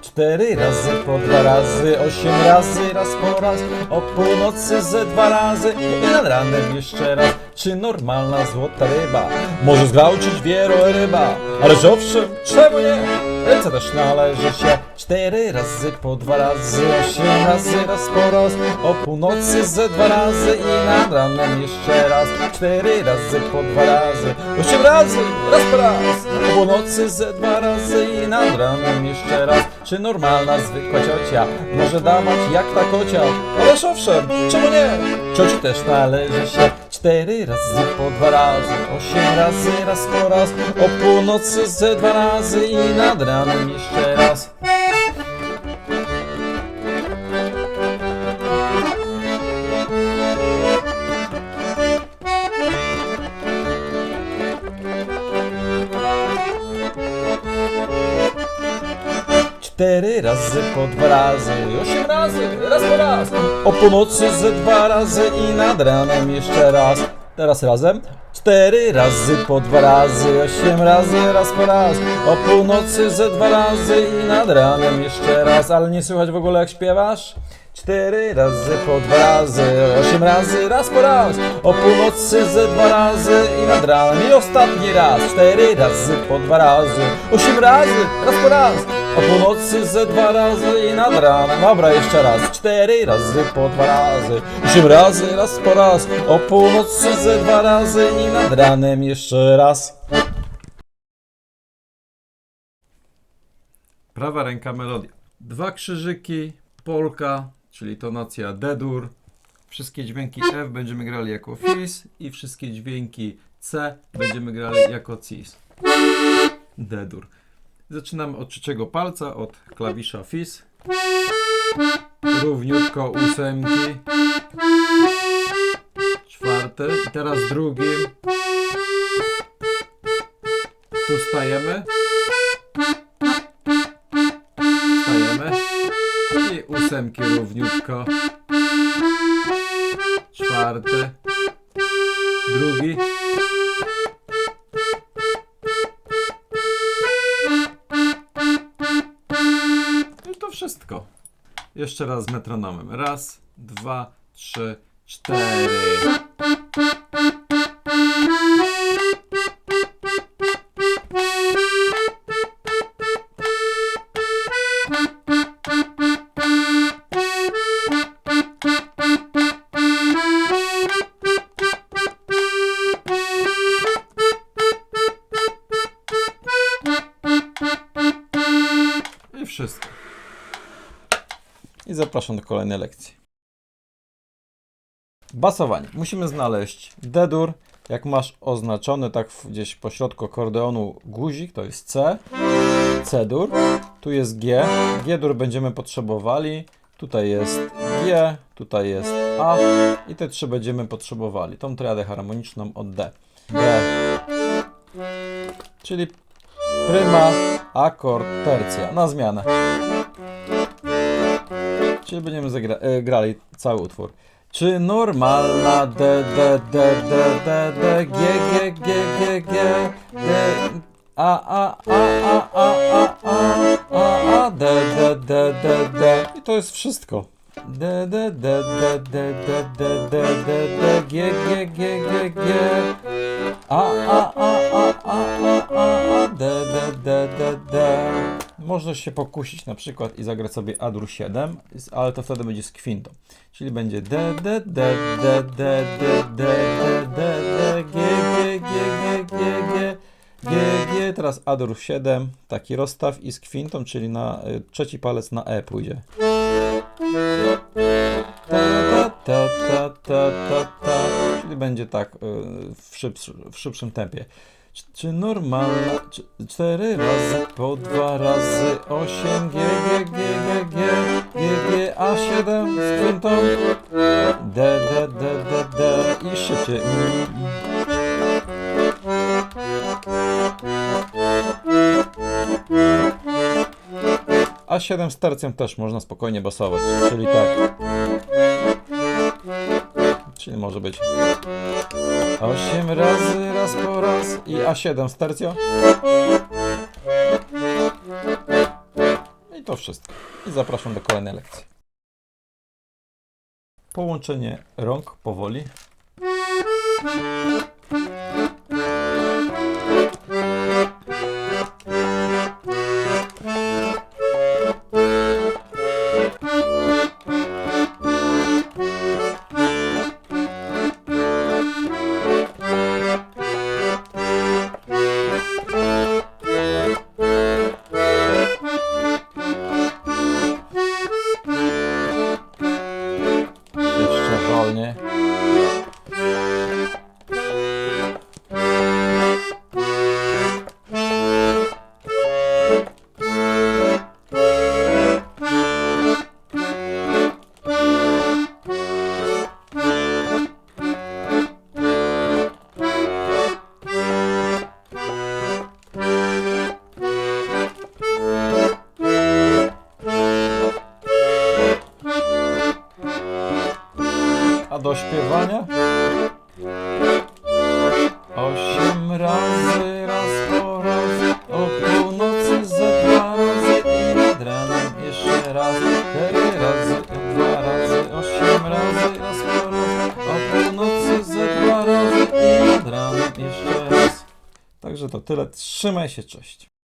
Cztery razy po dwa razy, osiem razy, raz po raz, o północy ze dwa razy i nad ranem jeszcze raz. Czy normalna złota ryba może zgwałcić wieloryba? Ależ owszem, czemu nie? Ręce też należy się cztery razy po dwa razy, osiem razy, raz po raz, o północy ze dwa razy i nad ranem jeszcze raz. Cztery razy po dwa razy, osiem razy, raz po raz, o północy ze dwa razy i nad ranem jeszcze raz. Czy normalna zwykła ciocia może dawać jak ta kocia? Ależ owszem, czemu nie? Cioci też należy się cztery razy po dwa razy, osiem razy, raz po raz, o północy ze dwa razy i nad ranem jeszcze raz. Cztery razy po dwa razy, osiem razy, raz po raz. O północy ze dwa razy i nad ranem jeszcze raz. Teraz razem. Cztery razy po dwa razy, osiem razy, raz po raz. O północy ze dwa razy i nad ranem jeszcze raz. Ale nie słychać w ogóle jak śpiewasz? Cztery razy po dwa razy, osiem razy, raz po raz. O północy ze dwa razy i nad ranem. I ostatni raz. Cztery razy po dwa razy, osiem razy, raz po raz. O północy ze dwa razy i nad ranem. Dobra, jeszcze raz. Cztery razy po dwa razy. Osiem razy, raz po raz. O północy ze dwa razy i nad ranem jeszcze raz. Prawa ręka melodia. Dwa krzyżyki, polka, czyli tonacja D-dur. Wszystkie dźwięki F będziemy grali jako fis i wszystkie dźwięki C będziemy grali jako cis. D-dur. Zaczynamy od trzeciego palca, od klawisza fis. Równiutko ósemki. Czwarty i teraz drugim. Tu stajemy. Stajemy. I ósemki równiutko. Czwarty. Drugi. Jeszcze raz z metronomem. Raz, dwa, trzy, cztery. I wszystko. I zapraszam do kolejnej lekcji. Basowanie. Musimy znaleźć D-dur. Jak masz oznaczony tak gdzieś po środku akordeonu guzik, to jest C. C-dur. Tu jest G. G-dur będziemy potrzebowali. Tutaj jest G, tutaj jest A i te trzy będziemy potrzebowali. Tą triadę harmoniczną od D. G. Czyli pryma, akord, tercja. Na zmianę. Czyli będziemy zagra- e, grali cały utwór. Czy normalna D, D, D, D, D, D, G, G, G, G, G, D, A, A, A, A, A, A, A, A, A, D, D, D, D, D. I to jest wszystko. D, D, D, D, D, D, D, D, D, D, G, G, G, G, G, A, A, A, A, A, A, A, D, D, D, D, D. Można się pokusić na przykład i zagrać sobie A-dur 7, ale to wtedy będzie z kwintą. Czyli będzie D, D, D, D, D, D, D, D, D, D, G, G, G, G, G, G, G, G. Teraz A-dur 7, taki rozstaw i z kwintą, czyli na y, trzeci palec na E pójdzie. Ta, ta, ta, ta, ta. Czyli będzie tak y, w szybszym tempie. Czy- normalna? Czy, cztery razy po dwa razy osiem G G G G G G G A siedem z kwintą D D D D D i szybciej. Mm, mm. A 7 z tercją też można spokojnie basować, czyli tak. Czyli może być Osiem razy, raz po raz i A7 stercio. I to wszystko. I zapraszam do kolejnej lekcji. Połączenie rąk powoli. A do śpiewania? Osiem razy, raz po raz, o północy ze dwa razy i nad ranem jeszcze raz, cztery razy, dwa razy, osiem razy, raz po raz, o północy ze dwa razy i nad ranem jeszcze raz. Także to tyle, trzymaj się, cześć.